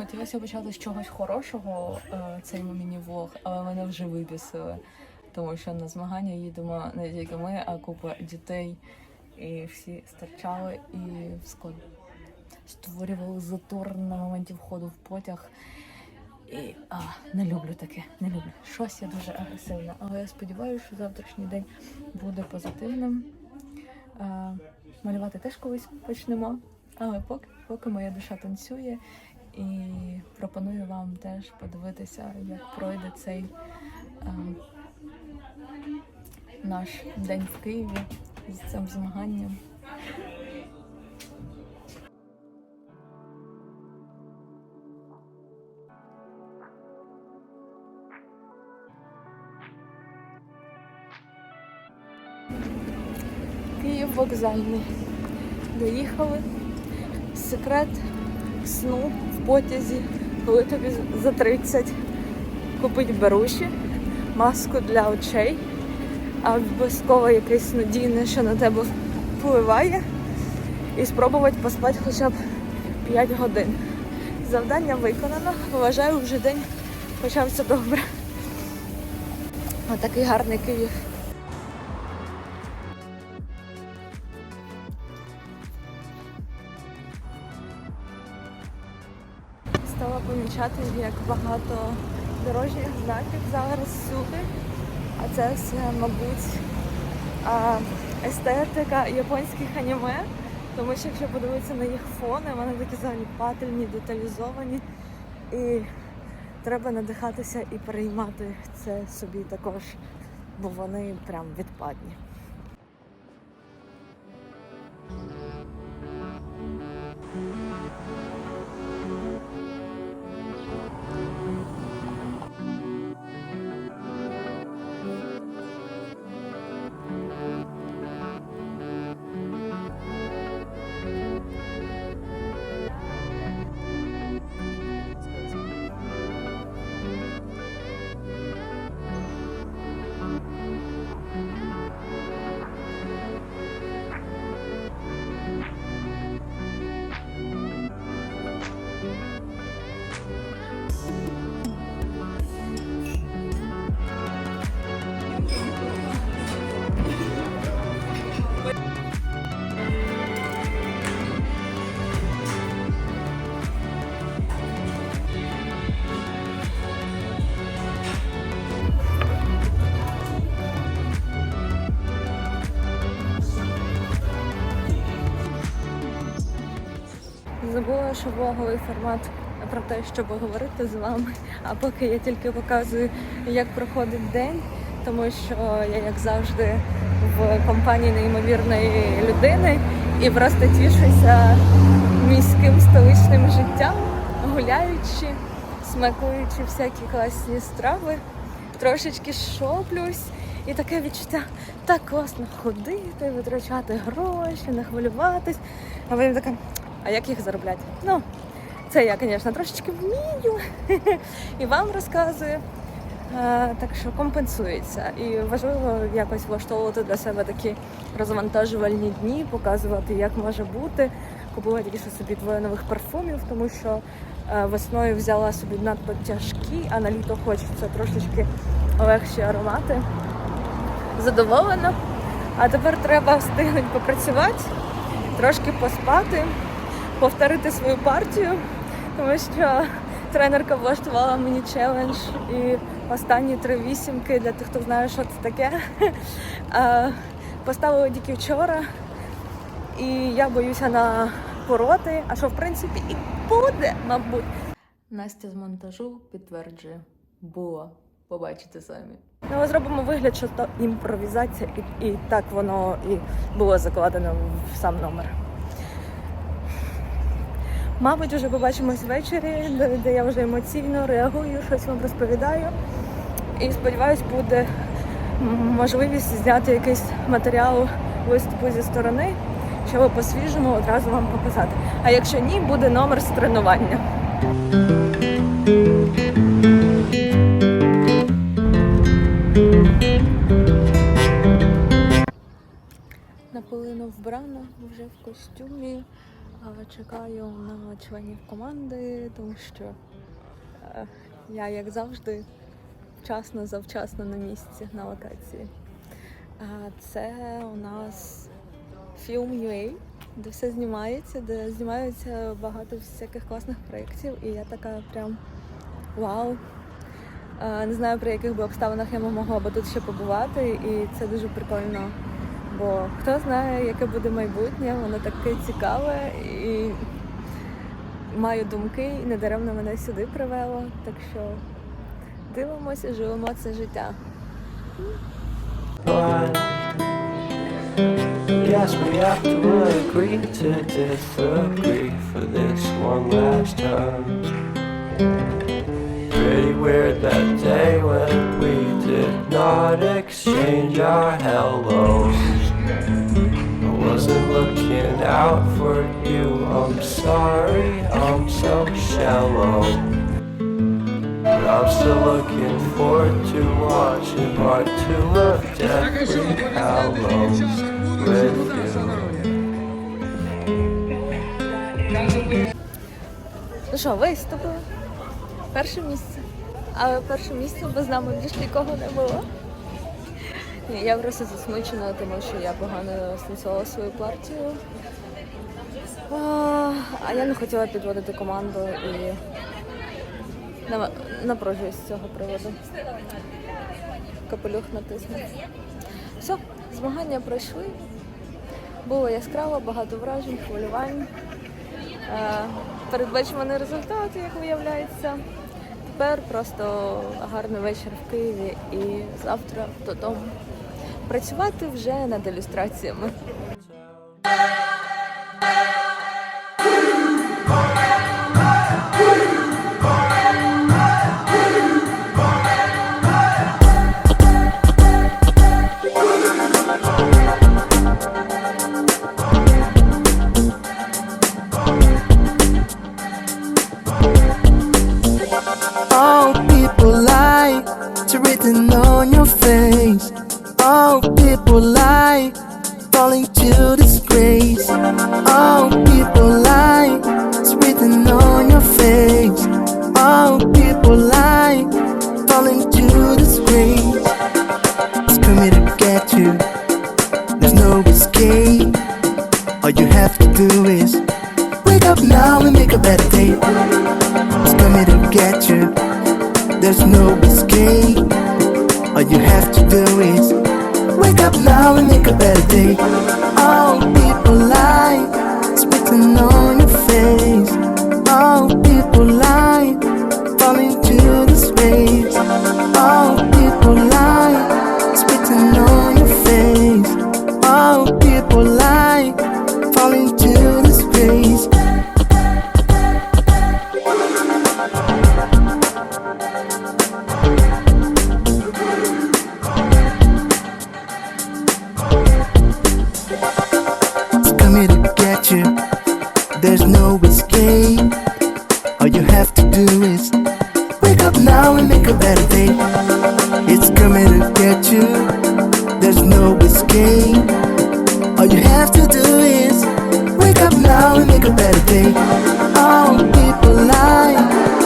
Хотілося почати з чогось хорошого, е, цей міні-влог, але мене вже вибісили. Тому що на змагання їдемо не тільки ми, а купа дітей. І всі стирчали і склад... створювали затор на моменті входу в потяг. І а, не люблю таке, не люблю. Щось я дуже агресивна. Але я сподіваюся, що завтрашній день буде позитивним. А, малювати теж колись почнемо. Але поки, поки моя душа танцює, і пропоную вам теж подивитися, як пройде цей а, наш день в Києві з цим змаганням. Київ вокзальний. Доїхали. Секрет сну потязі, коли тобі за 30 купить беруші, маску для очей, обов'язково якесь надійне, що на тебе впливає, і спробувати поспати хоча б 5 годин. Завдання виконано. Вважаю, вже день почався добре. Отакий гарний Київ. Помічати, як багато дорожніх знаків зараз всюди. А це все, мабуть, естетика японських аніме. Тому що якщо подивитися на їх фони, вони такі заліпательні, деталізовані. І треба надихатися і переймати це собі також, бо вони прям відпадні. Забула, формат про те, щоб говорити з вами. А поки я тільки показую, як проходить день, тому що я, як завжди, в компанії неймовірної людини і просто тішуся міським столичним життям, гуляючи, смакуючи всякі класні страви, трошечки шоплюсь. І таке відчуття так класно ходити, витрачати гроші, не хвилюватись. А потім така, а як їх заробляти? Ну, це я, звісно, трошечки вмію і вам розказую. Так що компенсується. І важливо якось влаштовувати для себе такі розвантажувальні дні, показувати, як може бути, купувати більше собі двоє нових парфумів, тому що е, весною взяла собі надто тяжкі, а на літо хочеться трошечки легші аромати. Задоволена. А тепер треба встигнути попрацювати, трошки поспати, повторити свою партію, тому що тренерка влаштувала мені челендж і останні три вісімки для тих, хто знає, що це таке. Поставила тільки вчора, і я боюся на пороти, а що в принципі і буде, мабуть. Настя з монтажу підтверджує, було. Побачите самі. Ну, ми зробимо вигляд, що то імпровізація, і, і так воно і було закладено в сам номер. Мабуть, вже побачимось ввечері, де, я вже емоційно реагую, щось вам розповідаю. І сподіваюсь, буде можливість зняти якийсь матеріал виступу зі сторони, щоб по-свіжому одразу вам показати. А якщо ні, буде номер з тренування. Наполовину вбрана вже в костюмі, Чекаю на членів команди, тому що е, я, як завжди, вчасно, завчасно на місці, на локації. Це у нас фільм UA, де все знімається, де знімаються багато всяких класних проєктів, і я така прям вау. Е, Не знаю, при яких би обставинах я могла би тут ще побувати, і це дуже прикольно. Бо хто знає, яке буде майбутнє, воно таке цікаве і маю думки, і недаремно мене сюди привело. Так що дивимося, живемо це життя. Yes, we have to agree to disagree for this one last time. Pretty weird that day when we did not exchange our hellos. I wasn't looking out for you. I'm sorry, I'm so shallow. But I'm still looking forward to watching part two of Deathly Hallows with you. Ну що, виступили? Перше місце. Але перше місце без нами більш нікого не було. Я просто засмучена, тому що я погано станцювала свою партію. А, а я не хотіла підводити команду і напружуюсь з цього приводу. Капелюх натиснув. Все, змагання пройшли. Було яскраво, багато вражень, хвилювань. Е, Передбачуваний результат, як виявляється. Тепер просто гарний вечір в Києві і завтра додому. Працювати вже над ілюстраціями. All people lie, it's written on your face. All people lie, falling to disgrace. All people lie, it's written on your face. All people lie, falling to disgrace. It's coming to get you. There's no escape. All you have to do is wake up now and make a better day. It's coming to get you. There's no escape. All you have to do is wake up now and make a better day. All people lie, make a better day. It's coming to get you. There's no escape. All you have to do is wake up now and make a better day. All people lie.